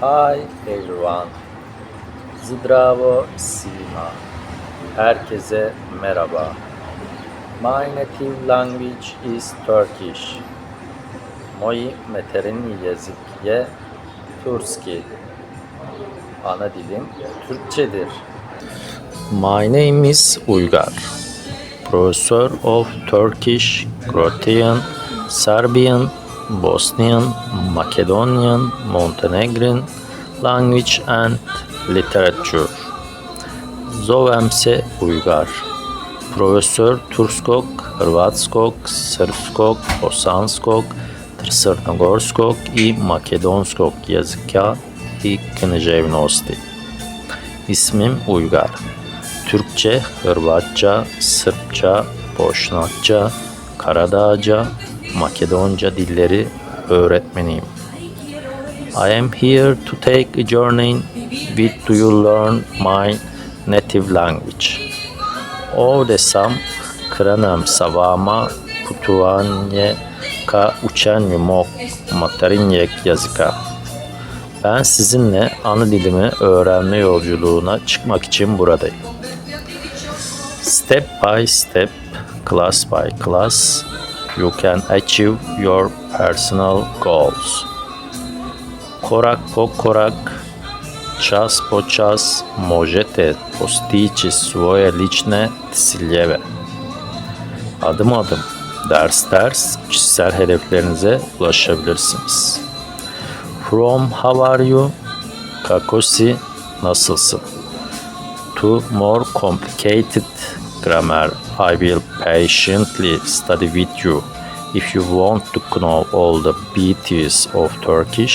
Hi everyone. Zdravo svima. Herkese merhaba. My native language is Turkish. Moji mateřní jazyk je Turski. Ana dilim Türkçedir. My name is Uygar. Professor of Turkish, Croatian, Serbian, Bosnian, Macedonian, Montenegrin language and literature. Zovem se Uygar. Profesor Turskog, Hrvatskog, Srpskog, Bosanskog, Crnogorskog i Makedonskog jezika i književnosti. İsmim Uygar. Türkçe, Hırvatça, Sırpça, Boşnakça, Karadağca, Makedonca dilleri öğretmeniyim. I am here to take a journey with you learn my native language. Ovdje krenem sa vama putovanje ka učenju mog materinjeg jezika. Ben sizinle ana dilimi öğrenme yolculuğuna çıkmak için buradayım. Step by step, class by class, you can achieve your personal goals. Korak po korak, čas po čas možete postići svoje lične ciljeve. Adım adım, ders ders kişisel hedeflerinize ulaşabilirsiniz. From how are you? Kakosi nasılsın? To more complicated grammar, I will patiently study with you. If you want to know all the beauties of Turkish,